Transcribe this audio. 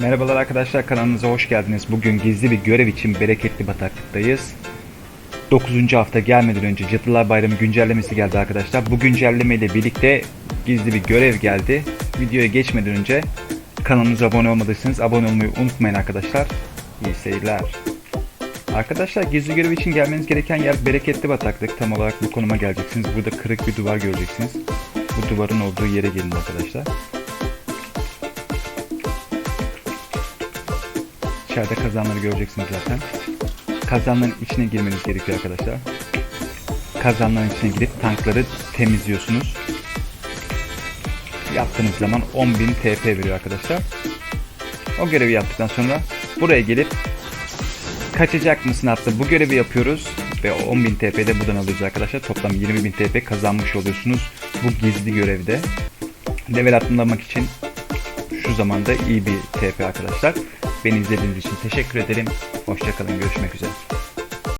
Merhabalar arkadaşlar kanalımıza hoş geldiniz. Bugün gizli bir görev için bereketli bataklıktayız. 9. hafta gelmeden önce Cadılar Bayramı güncellemesi geldi arkadaşlar. Bu güncelleme ile birlikte gizli bir görev geldi. Videoya geçmeden önce kanalımıza abone olmadıysanız abone olmayı unutmayın arkadaşlar. İyi seyirler. Arkadaşlar gizli görev için gelmeniz gereken yer bereketli bataklık. Tam olarak bu konuma geleceksiniz. Burada kırık bir duvar göreceksiniz. Bu duvarın olduğu yere gelin arkadaşlar. İçeride kazanları göreceksiniz zaten. Kazanların içine girmeniz gerekiyor arkadaşlar. Kazanların içine girip tankları temizliyorsunuz. Yaptığınız zaman 10.000 TP veriyor arkadaşlar. O görevi yaptıktan sonra buraya gelip kaçacak mısın hatta bu görevi yapıyoruz ve 10.000 TP de buradan alıyoruz arkadaşlar. Toplam 20.000 TP kazanmış oluyorsunuz bu gizli görevde. Level atlamak için şu zamanda iyi bir TP arkadaşlar. Beni izlediğiniz için teşekkür ederim. Hoşçakalın. Görüşmek üzere.